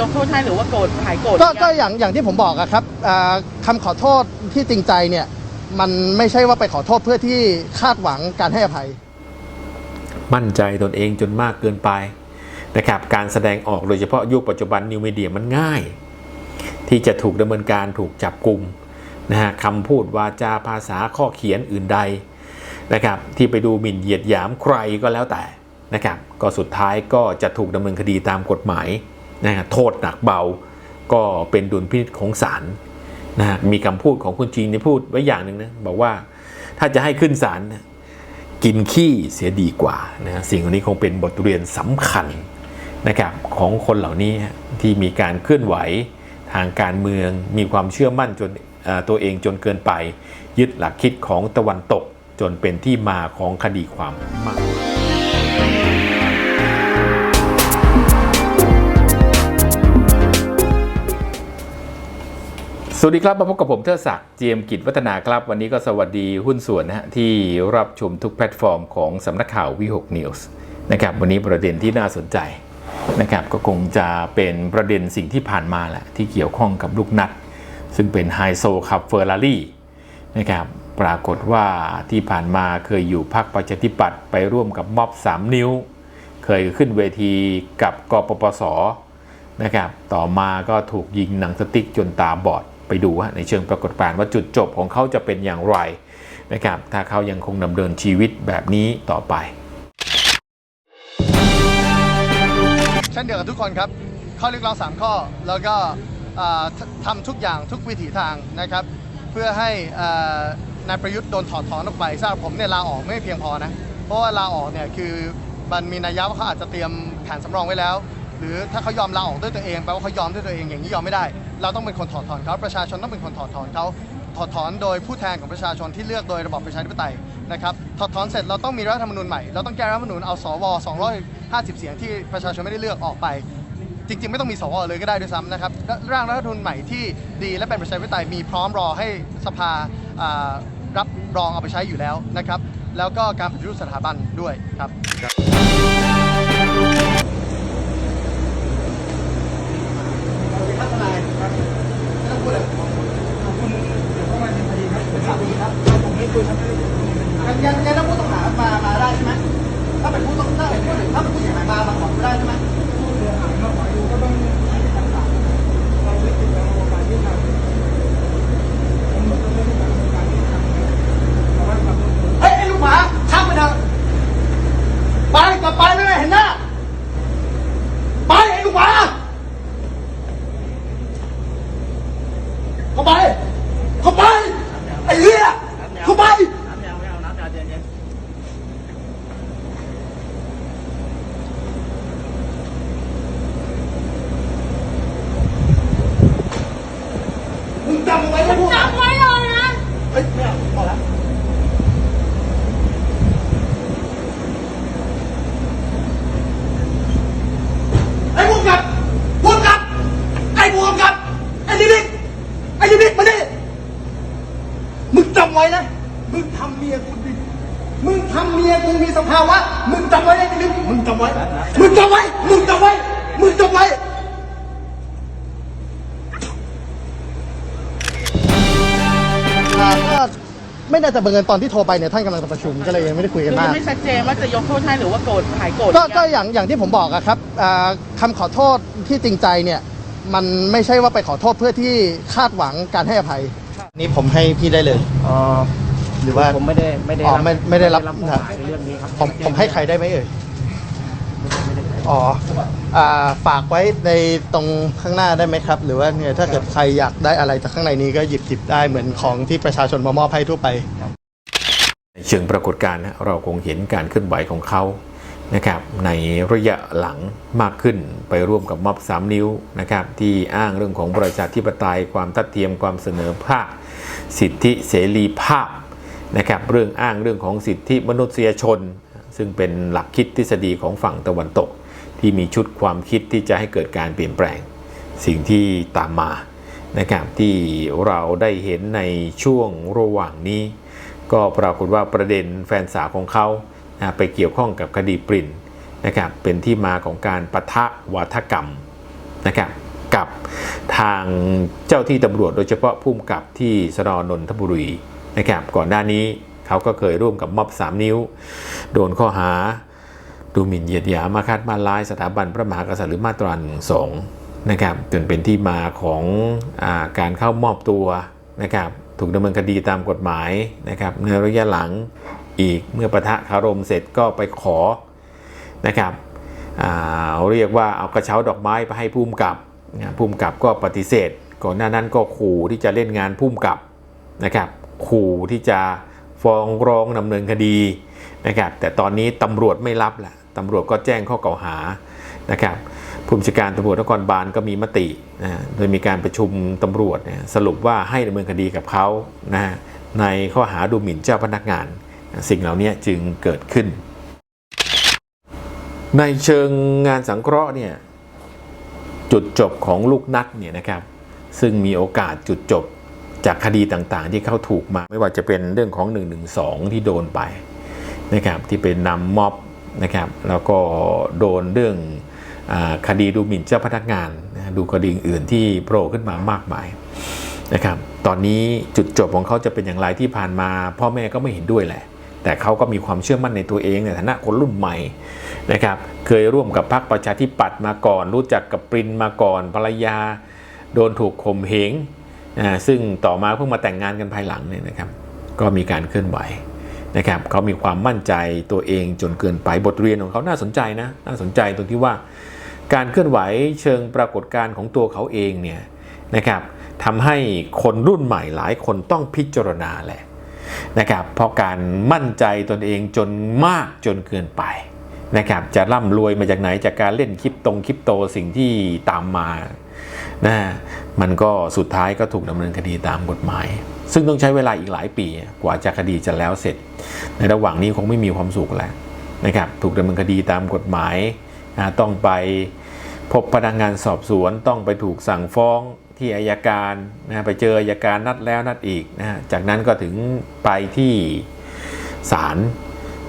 ยกโทษให้หรือว่าโกรธหายโกรธก็หรือยังก็อย่างอย่างที่ผมบอกอะครับอ่าคำขอโทษที่จริงใจเนี่ย มันไม่ใช่ว่าไปขอโทษเพื่อที่คาดหวังการให้อภัย มั่นใจตนเองจนมากเกินไปนะครับการแสดงออกโดยเฉพาะยุคปัจจุบันนิวมีเดียมันง่าย ที่จะถูกดำเนินการถูกจับกลุ่มนะฮะคำพูดวาจาภาษาข้อเขียนอื่นใดนะครับที่ไปดูหมิ่นเหยียดหยามใครก็แล้วแต่นะครับก็สุดท้ายก็จะถูกดำเนินคดีตามกฎหมาย นะโทษหนักเบาก็เป็นดุลพินิจของศาลนะฮะมีคำพูดของคุณจีนที่พูดไว้อย่างหนึ่งนะบอกว่าถ้าจะให้ขึ้นศาลกินขี้เสียดีกว่านะสิ่งเหล่านี้คงเป็นบทเรียนสำคัญนะครับของคนเหล่านี้ที่มีการเคลื่อนไหวทางการเมือง มีความเชื่อมั่นจนตัวเองจนเกินไป ยึดหลักคิดของตะวันตกจนเป็นที่มาของคดีความมาก สวัสดีครับมาพบกับผมเทิดศักดิ์เจียมกิจวัฒนาครับ วันนี้ก็สวัสดีหุ้นส่วนนะฮะที่รับชมทุกแพลตฟอร์มของสำนักข่าววิหกนิวส์นะครับวันนี้ประเด็นที่น่าสนใจนะครับก็คงจะเป็นประเด็นสิ่งที่ผ่านมาแหละที่เกี่ยวข้องกับลูกนัด ซึ่งเป็นไฮโซขับเฟอร์รารี่นะครับปรากฏว่าที่ผ่านมาเคยอยู่พรรคประชาธิปัตย์ไปร่วมกับม็อบ 3 นิ้ว เคยขึ้นเวทีกับกปปสนะครับต่อมาก็ถูกยิงหนังสติ๊กจนตาบอด ไปดูฮะในเชิงปรากฏการณ์ว่าจุดจบของเขาจะเป็นอย่างไรนะครับถ้าเขายังคงดำเนินชีวิตแบบนี้ต่อไป เช่นเดียวกับทุกคนครับ ข้อเรียกร้อง 3 ข้อ แล้วก็อ่าททำทุกอย่างทุกวิถีทางนะครับ เพื่อให้อ่านายประยุทธ์โดนถอดถอนออกไปสำหรับผมเนี่ยลาออกไม่เพียงพอนะ เพราะว่าลาออกเนี่ยคือมันมีนัยยะว่าเขาอาจจะเตรียมแผนสำรองไว้แล้ว หรือถ้าเขายอมลาออกด้วยตัวเองแปลว่าเขายอมด้วยตัวเองอย่างนี้ยอมไม่ได้ เราต้องเป็นคนถอดถอนเขาประชาชนต้องเป็นคนถอดถอนเขาถอดถอนโดยผู้แทนของประชาชนที่เลือกโดยระบอบประชาธิปไตยนะครับถอดถอนเสร็จเราต้องมีรัฐธรรมนูญใหม่เราต้องแก้รัฐธรรมนูญเอาสว250 เสียงที่ประชาชนไม่ได้เลือกออกไป จริง ๆ ไม่ต้องมีสวเลยก็ได้ด้วยซ้ำนะครับร่างรัฐธรรมนูญใหม่ที่ดีและเป็นประชาธิปไตยมีพร้อมรอให้สภาอ่ารับรองเอาไปใช้อยู่แล้วนะครับ แล้วก็การปฏิรูปสถาบันด้วยครับ ยังยังยังถ้าผู้ต้องหามามาได้ใช่ไหมถ้าเป็นผู้ต้องถ้าเป็นผู้ถ้าเป็นผู้เสียหายมามาขอได้ใช่ไหมเฮ้ยไอ้ลูกหมาข้ามไปเถอะไปกลับไปไม่ได้เห็นหน้า ไปไอ้ลูกหมาเข้าไป เข้าไป ไอ้เหี้ยเข้าไป มึงจำเอาไว้นะพวก จำไว้เลยนะ เฮ้ยไม่เอาพอแล้วไอ้พวกกับพวกกับ ไอ้พวกกับ ไอ้ดิบิกไอ้ดิบิกมาดิมึงจำไว้นะ มึงทำเมียกูดิ มึงทำเมียกูมีสภาวะ มึงจำไว้นะไอ้ดิบิกมึงจำไว้ มึงจำไว้ มึงจำไว้ มึงจำไว้อ่าก็ไม่น่าจะบังเอิญตอนที่โทรไปเนี่ยท่านกำลังจะประชุมก็เลยยังไม่ได้คุยกันคือมายักงไม่ชัดเจนว่าจะยกโทษให้หรือว่าโกรธหายโกรธก็หรือก็ยังอย่างอย่างที่ผมบอกอะครับอ่าคำขอโทษที่จริงใจเนี่ย มันไม่ใช่ว่าไปขอโทษเพื่อที่คาดหวังการให้อภัย นี่ผมให้พี่ได้เลยอ๋อหรือว่าผมไม่ได้ไม่ได้อ๋อไม่ไม่ได้รับมอบหมายในเรื่องนี้ครับผมผมให้ใครได้ไหมเอ่ยอ๋ออ่าฝากไว้ในตรงข้างหน้าได้ไหมครับ หรือว่าเนี่ยถ้าเกิดใครอยากได้อะไรจากข้างในนี้ก็หยิบหยิบได้เหมือนของที่ประชาชนมามอบให้ทั่วไปในเชิงปรากฏการณ์นะเราคงเห็นการเคลื่อนไหวของเขานะครับในระยะหลังมากขึ้นไปร่วมกับม็อบ3นิ้วนะครับที่อ้างเรื่องของประชาธิปไตยความทัดเทียมความเสนอภาค สิทธิเสรีภาพนะครับเรื่องอ้างเรื่องของสิทธิมนุษยชน ซึ่งเป็นหลักคิดทฤษฎีของฝั่งตะวันตก ที่มีชุดความคิดที่จะให้เกิดการเปลี่ยนแปลง สิ่งที่ตามมานะครับที่เราได้เห็นในช่วงระหว่างนี้ ก็ปรากฏว่าประเด็นแฟนสาวของเขานะไปเกี่ยวข้องกับคดีปรินนะครับเป็นที่มาของการปะทะวาทกรรมนะครับกับ ทางเจ้าที่ตำรวจโดยเฉพาะผู้กำกับที่สนนนทบุรีนะครับก่อนหน้านี้เขาก็เคยร่วมกับม็อบ3นิ้ว โดนข้อหา ดูหมิ่นเหยียดหยามมาคาดมาลายสถาบันพระมหากษัตริย์หรือมาตราหนึ่งสองนะครับจนเป็นที่มาของอาการเข้ามอบตัวนะครับถูกดำเนินคดีตามกฎหมายนะครับในระยะหลังอีกเมื่อประทะคารมเสร็จก็ไปขอนะครับเรียกว่าเอากระเช้าดอกไม้ไปให้ภูมิกับ นะภูมิกับก็ปฏิเสธ ก่อนหน้านั้นก็ขู่ที่จะเล่นงานภูมิกับนะครับขู่ที่จะฟ้องร้องดำเนินคดีนะครับแต่ตอนนี้ตำรวจไม่รับแหละตำรวจก็แจ้งข้อกล่าวหานะครับผู้บัญชาการตำรวจนครบาลก็มีมตินะโดยมีการประชุมตำรวจเนี่ยสรุปว่าให้ดำเนินคดีกับเขานะในข้อหาดูหมิ่นเจ้าพนักงาน สิ่งเหล่านี้จึงเกิดขึ้น ในเชิงงานสังเคราะห์เนี่ย จุดจบของลูกนัดเนี่ยนะครับซึ่งมีโอกาสจุดจบจากคดีต่างๆ ที่เขาถูกมา ไม่ว่าจะเป็นเรื่องของ 112 ที่โดนไปนะครับที่เป็นนำม็อบนะครับแล้วก็โดนเรื่องอคดีดูหมิ่นเจ้าพนักงานดูคดีอื่นที่โผล่ขึ้นมามากมายนะครับตอนนี้จุดจบของเขาจะเป็นอย่างไรที่ผ่านมา พ่อแม่ก็ไม่เห็นด้วยแหละ แต่เขาก็มีความเชื่อมั่นในตัวเองในฐานะคนรุ่นใหม่นะครับ เคยร่วมกับพรรคประชาธิปัตย์มาก่อน รู้จักกับปรินมาก่อนภรรยา โดนถูกข่มเหงอ่าซึ่งต่อมาเพิ่งมาแต่งงานกันภายหลังเนี่ยนะครับ ก็มีการเคลื่อนไหวนะครับเขามีความมั่นใจตัวเองจนเกินไปบทเรียนของเขาน่าสนใจนะน่าสนใจตรงที่ว่า การเคลื่อนไหวเชิงปรากฏการณ์ของตัวเขาเองเนี่ยนะครับทำให้คนรุ่นใหม่หลายคนต้องพิจารณาแหละ นะครับเพราะการมั่นใจตนเองจนมากจนเกินไปนะครับจะร่ำรวยมาจากไหนจากการเล่นคลิปตรงคลิปโตสิ่งที่ตามมานะมันก็สุดท้ายก็ถูกดำเนินคดีตามกฎหมาย ซึ่งต้องใช้เวลาอีกหลายปี กว่าจะคดีจะแล้วเสร็จ ในระหว่างนี้คงไม่มีความสุขแล้วนะครับถูกดำเนินคดีตามกฎหมายนะต้องไปพบพนักงานสอบสวนต้องไปถูกสั่งฟ้อง ที่อายการนะไปเจออายการนัดแล้วนัดอีกนะจากนั้นก็ถึงไปที่ศาล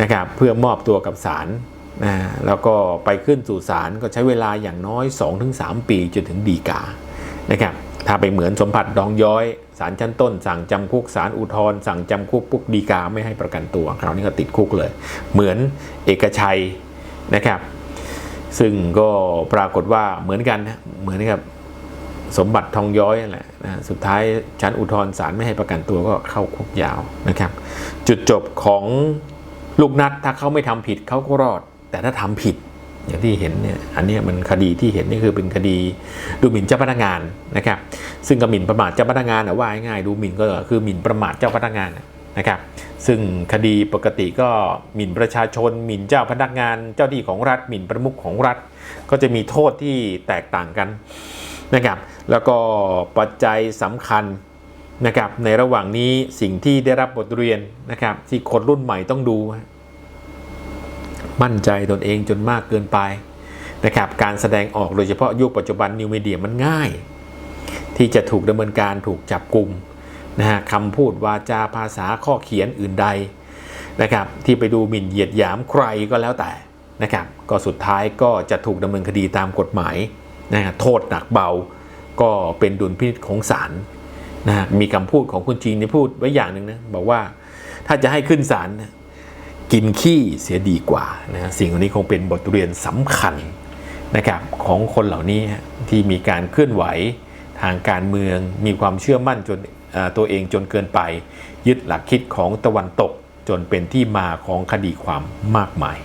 นะครับเพื่อมอบตัวกับศาลนะแล้วก็ไปขึ้นสู่ศาลก็ใช้เวลาอย่างน้อย 2-3 ปีจนถึงดีกานะครับถ้าไปเหมือนสมผัสดองย้อยศาลชั้นต้น สั่งจำคุกศาลอุทธรสั่งจำคุกปุ๊บดีกาไม่ให้ประกันตัวคราวนี้ก็ติดคุกเลย เหมือนเอกชัยนะครับ ซึ่งก็ปรากฏว่าเหมือนกันนะเหมือนกับ สมบัติทองย้อยนั่แหละนะสุดท้ายชั้นอุทธรณ์ศาลไม่ให้ประกันตัวก็เข้าคุกยาวนะครับ จุดจบของลูกนัดถ้าเขาไม่ทำผิดเขาก็รอด แต่ถ้าทำผิดอย่างที่เห็นเนี่ยอันนี้มันคดีที่เห็นนี่คือเป็นคดีดูหมิ่นเจ้าพนักงานนะครับ ซึ่งก็หมิ่นประมาทเจ้าพนักงานนะว่าง่ายๆดูหมิ่นก็คือหมิ่นประมาทเจ้าพนักงานนะครับ ซึ่งคดีปกติก็หมิ่นประชาชน หมิ่นเจ้าพนักงาน เจ้าที่ของรัฐหมิ่นประมุขของรัฐ ก็จะมีโทษที่แตกต่างกัน นะครับ แล้วก็ปัจจัยสำคัญนะครับในระหว่างนี้สิ่งที่ได้รับบทเรียนนะครับ ที่คนรุ่นใหม่ต้องดู มั่นใจตนเองจนมากเกินไปนะครับการแสดงออกโดยเฉพาะยุคปัจจุบันนิวมีเดียมันง่าย ที่จะถูกดำเนินการถูกจับกลุ่มนะฮะคำพูดวาจาภาษาข้อเขียนอื่นใดนะครับที่ไปดูหมิ่นเหยียดหยามใครก็แล้วแต่นะครับก็สุดท้ายก็จะถูกดำเนินคดีตามกฎหมาย นะโทษหนักเบาก็เป็นดุลพินิจของศาลนะฮะมีคำพูดของคุณจีนที่พูดไว้อย่างหนึ่งนะบอกว่าถ้าจะให้ขึ้นศาลกินขี้เสียดีกว่านะสิ่งเหล่านี้คงเป็นบทเรียนสำคัญนะครับของคนเหล่านี้ที่มีการเคลื่อนไหวทางการเมือง มีความเชื่อมั่นจนตัวเองจนเกินไป ยึดหลักคิดของตะวันตกจนเป็นที่มาของคดีความมากมาย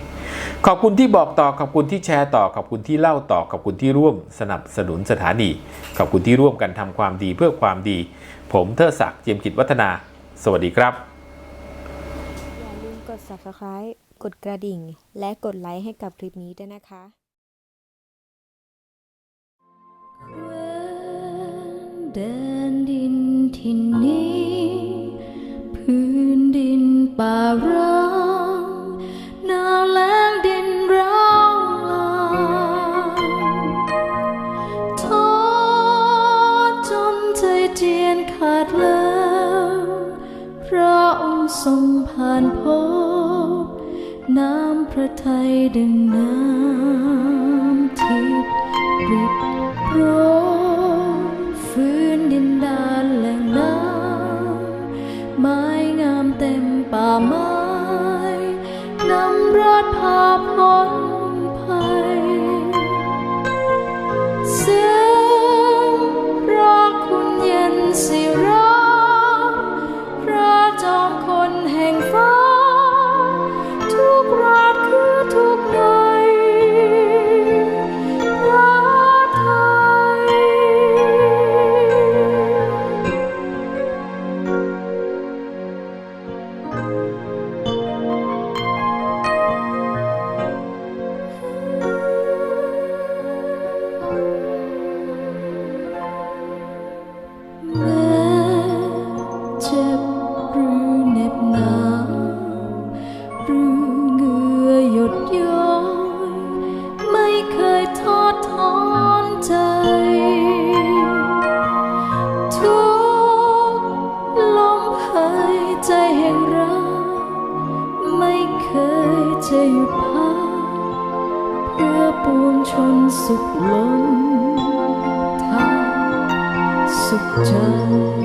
ขอบคุณที่บอกต่อ ขอบคุณที่แชร์ต่อ ขอบคุณที่เล่าต่อ ขอบคุณที่ร่วมสนับสนุนสถานี ขอบคุณที่ร่วมกันทำความดีเพื่อความดี ผมเทอศักดิ์เจียมกิจวัฒนา สวัสดีครับ อย่าลืมกด subscribe กดกระดิ่ง และกดไลค์ให้กับคลิปนี้ด้วยนะคะแดนดินที่นี้ พื้นดินป่าร้า จียนขาดแล้วพระองค์ทรงผ่านพบ น้ำพระทัยดึงน้ำทิพย์ริบโปรฟื้นดินดานแหล่งน้ำไม้งามเต็มป่าไม้น้ำรอดพาพ้นภัย 这。